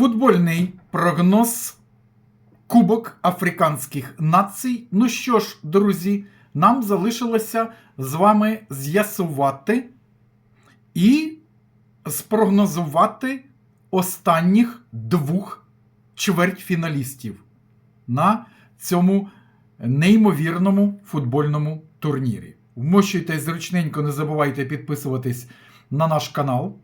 Футбольний прогноз Кубок Африканських націй. Ну що ж, друзі, нам залишилося з вами з'ясувати і спрогнозувати останніх двох чвертьфіналістів на цьому неймовірному футбольному турнірі. Вмощуйтесь зручненько, не забувайте підписуватись на наш канал.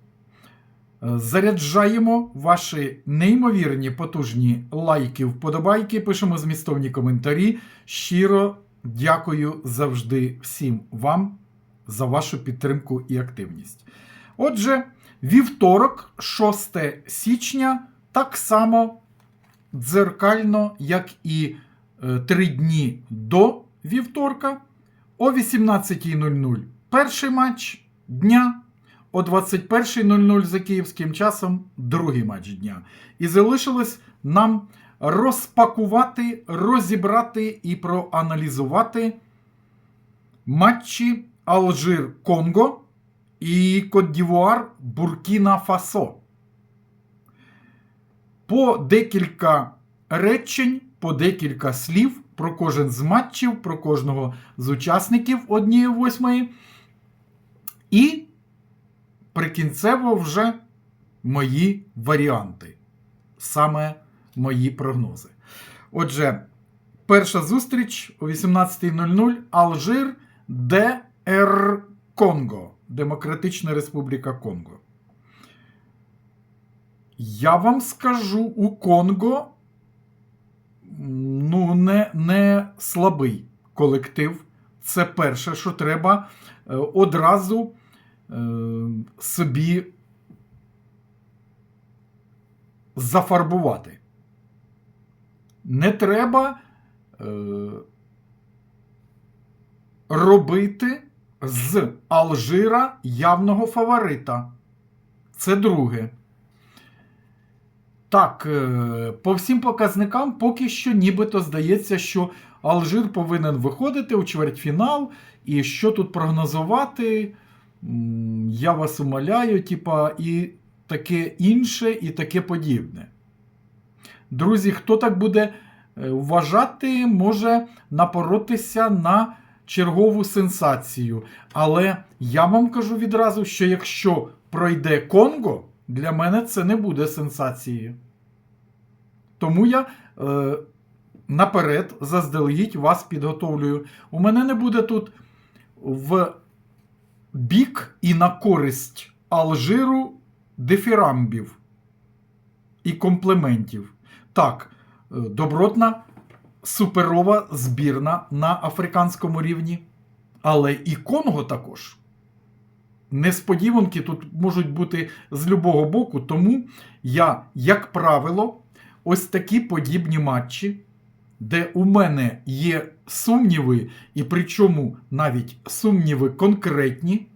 Е, Заряджаємо ваші неймовірні потужні лайки, вподобайки, пишемо змістовні коментарі. Щиро дякую завжди всім вам за вашу підтримку і активність. Отже, вівторок, 6 січня, так само дзеркально, як і е, три дні до вівторка, о 18.00 перший матч дня. О 21.00 за київським часом другий матч дня. І залишилось нам розпакувати, розібрати і проаналізувати матчі Алжир Конго і Кот-Дівуар Буркіна Фасо. По декілька речень, по декілька слів про кожен з матчів, про кожного з учасників однієї восьмої. І прикінцево вже мої варіанти, саме мої прогнози. Отже, перша зустріч о 18.00 Алжир ДР Конго, Демократична Республіка Конго. Я вам скажу у Конго ну, не, не слабий колектив. Це перше, що треба е, одразу собі зафарбувати. Не треба е, робити з Алжира явного фаворита. Це друге. Так, е, по всім показникам поки що нібито здається, що Алжир повинен виходити у чвертьфінал. І що тут прогнозувати? Я вас умоляю, типа, і таке інше, і таке подібне. Друзі, хто так буде е, вважати, може напоротися на чергову сенсацію. Але я вам кажу відразу, що якщо пройде Конго, для мене це не буде сенсацією. Тому я е, наперед заздалегідь вас підготовлюю. У мене не буде тут в бік і на користь Алжиру дифірамбів і комплементів. Так, е, добротна суперова збірна на африканському рівні, але і Конго також. Несподіванки тут можуть бути з любого боку, тому я, як правило, ось такі подібні матчі, де у мене є сумніви, і причому навіть сумніви конкретні,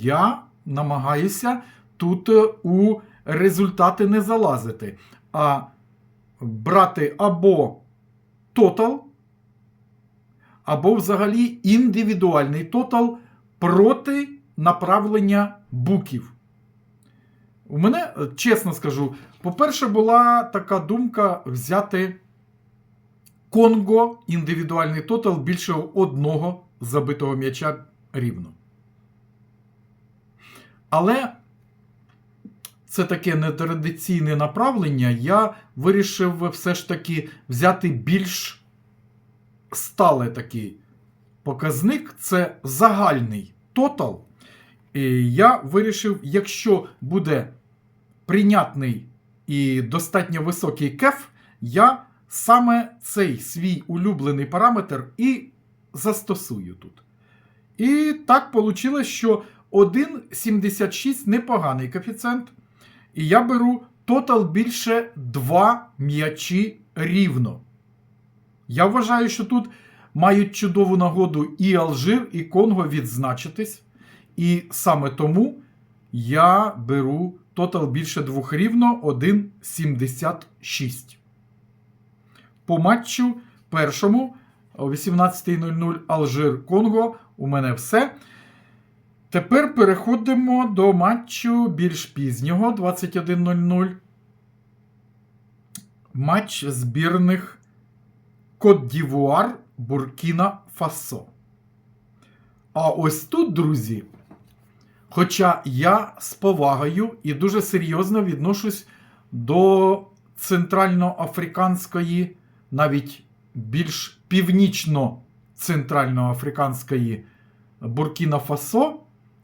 я намагаюся тут е, у результати не залазити, а брати або тотал, або взагалі індивідуальний тотал проти направлення буків. У мене, е, чесно скажу, по-перше, була така думка взяти Конго індивідуальний тотал більше одного забитого м'яча рівно. Але це таке нетрадиційне направлення. Я вирішив все ж таки взяти більш сталий такий показник це загальний тотал. І я вирішив, якщо буде прийнятний і достатньо високий кеф, я саме цей свій улюблений параметр і застосую тут. І так вийшло, що 1,76 непоганий коефіцієнт. І я беру тотал більше 2 м'ячі рівно. Я вважаю, що тут мають чудову нагоду і Алжир, і Конго відзначитись. І саме тому я беру тотал більше двох рівно 1,76. По матчу першому о 18.00 Алжир Конго. У мене все. Тепер переходимо до матчу більш пізнього 21.00. Матч збірних Кот Дівуар Буркіна Фасо. А ось тут, друзі, хоча я з повагою і дуже серйозно відношусь до центральноафриканської, навіть більш північно-центральноафриканської Буркіна Фасо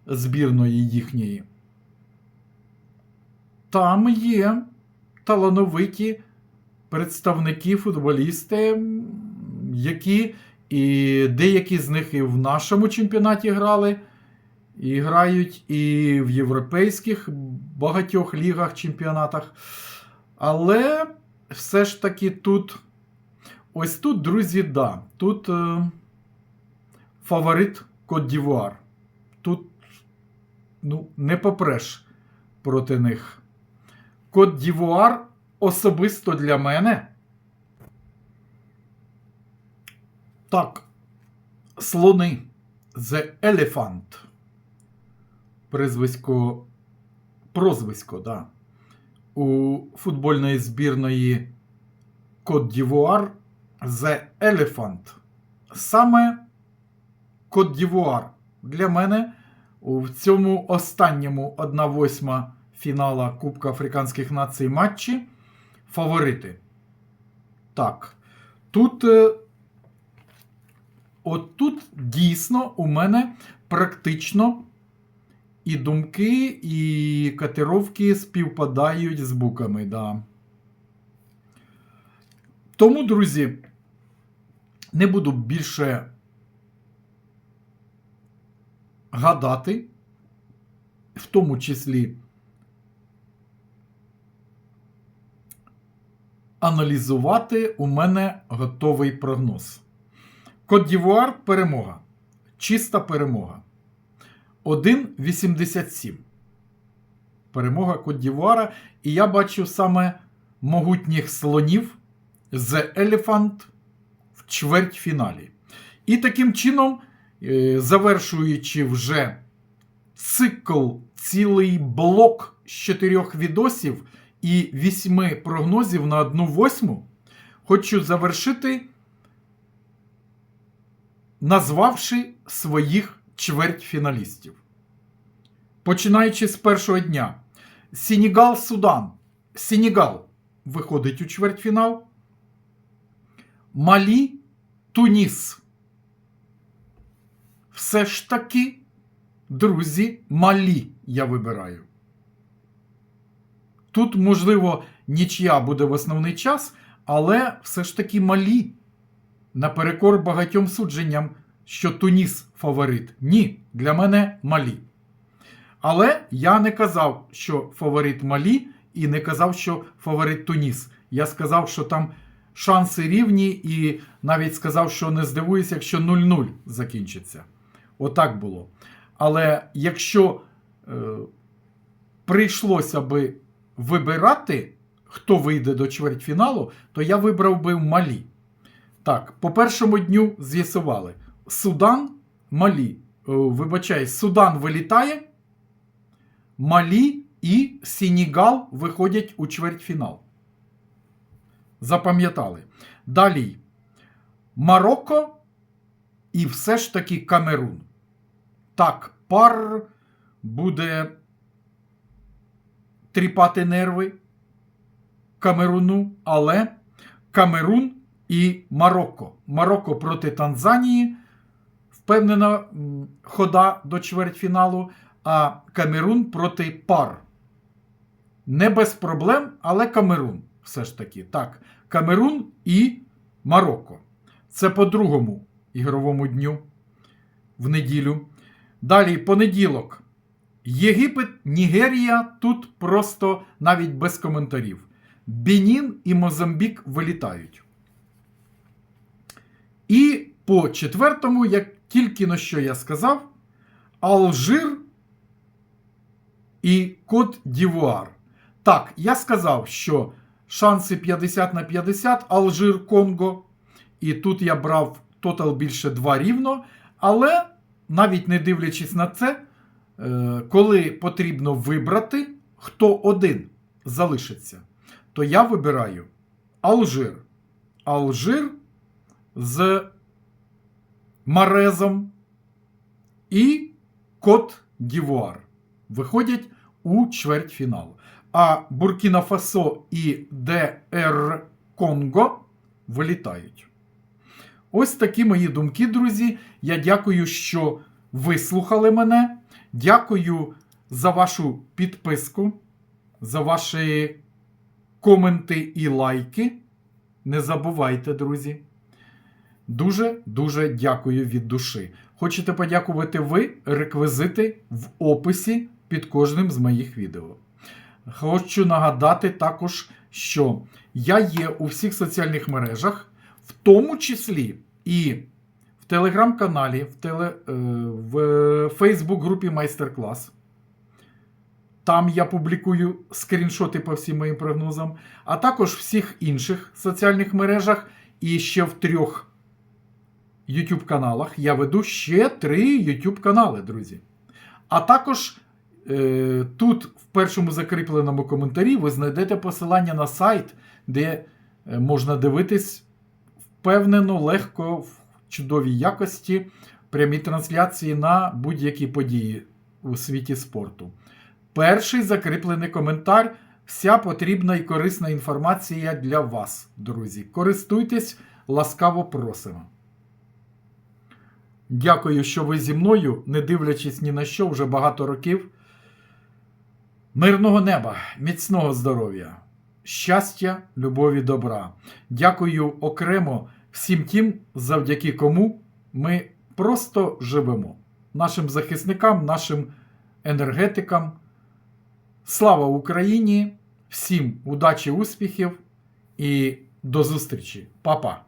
збірної їхньої. Там є талановиті представники, футболісти, які і деякі з них і в нашому чемпіонаті грали, і грають і в європейських багатьох лігах, чемпіонатах. Але все ж таки тут, ось тут, друзі, да, тут е, фаворит Кот Дівуар. Тут ну, не попреш проти них. Кот Дівуар особисто для мене. Так, слони The Elephant. Призвисько, прозвисько, да. У футбольної збірної Кот Дівуар The Elephant. Саме Кот Дівуар для мене в цьому останньому 1-8 фінала Кубка Африканських націй матчі фаворити. Так. Тут. е, От тут дійсно у мене практично і думки, і катировки співпадають з буками. Да. Тому, друзі, не буду більше гадати, в тому числі аналізувати у мене готовий прогноз. Кот-Дівуар перемога. Чиста перемога. 1,87. Перемога Кот-Дівуара. І я бачу саме могутніх слонів з Елефант в чвертьфіналі. І таким чином, е, завершуючи вже цикл, цілий блок з чотирьох відосів і вісьми прогнозів на одну восьму, хочу завершити назвавши своїх чвертьфіналістів. Починаючи з першого дня, Сенегал Судан. Сенегал виходить у чвертьфінал. Малі Туніс. Все ж таки, друзі, малі я вибираю. Тут, можливо, нічия буде в основний час, але все ж таки малі наперекор багатьом судженням, що Туніс фаворит. Ні, для мене Малі. Але я не казав, що фаворит Малі, і не казав, що фаворит Туніс. Я сказав, що там шанси рівні, і навіть сказав, що не здивуюся, якщо 0-0 закінчиться. Отак було. Але якщо е, прийшлося би вибирати, хто вийде до чвертьфіналу, то я вибрав би Малі. Так, по першому дню з'ясували. Судан, Малі. Вибачай, Судан вилітає. Малі і Сенегал виходять у чвертьфінал. Запам'ятали. Далі. Марокко і все ж таки Камерун. Так, пар буде тріпати нерви Камеруну, але Камерун і Марокко. Марокко проти Танзанії. Впевнена хода до чвертьфіналу, а Камерун проти пар. Не без проблем, але Камерун все ж таки. Так, Камерун і Марокко. Це по другому ігровому дню в неділю. Далі понеділок. Єгипет, Нігерія тут просто навіть без коментарів. Бенін і Мозамбік вилітають. І по четвертому, як тільки на що я сказав, Алжир і Кот Дівуар. Так, я сказав, що шанси 50 на 50, Алжир Конго. І тут я брав тотал більше 2 рівно. Але навіть не дивлячись на це, е, коли потрібно вибрати, хто один залишиться, то я вибираю Алжир. Алжир з Марезом і Кот Дівуар виходять у чвертьфінал. А Буркіна Фасо і ДР Конго вилітають. Ось такі мої думки, друзі. Я дякую, що вислухали мене. Дякую за вашу підписку, за ваші коменти і лайки. Не забувайте, друзі. Дуже-дуже дякую від душі. Хочете подякувати ви? Реквізити в описі під кожним з моїх відео. Хочу нагадати також, що я є у всіх соціальних мережах, в тому числі і в телеграм-каналі, в, теле, е, в Фейсбук-групі Майстер-клас. Там я публікую скріншоти по всім моїм прогнозам, а також в всіх інших соціальних мережах і ще в трьох YouTube каналах. Я веду ще три YouTube канали, друзі. А також е, тут, в першому закріпленому коментарі, ви знайдете посилання на сайт, де е, можна дивитись впевнено, легко, в чудовій якості прямі трансляції на будь-які події у світі спорту. Перший закріплений коментар. Вся потрібна і корисна інформація для вас, друзі. Користуйтесь, ласкаво просимо. Дякую, що ви зі мною, не дивлячись ні на що, вже багато років. Мирного неба, міцного здоров'я, щастя, любові, добра. Дякую окремо всім тим, завдяки кому ми просто живемо. Нашим захисникам, нашим енергетикам. Слава Україні! Всім удачі, успіхів і до зустрічі, Па-па!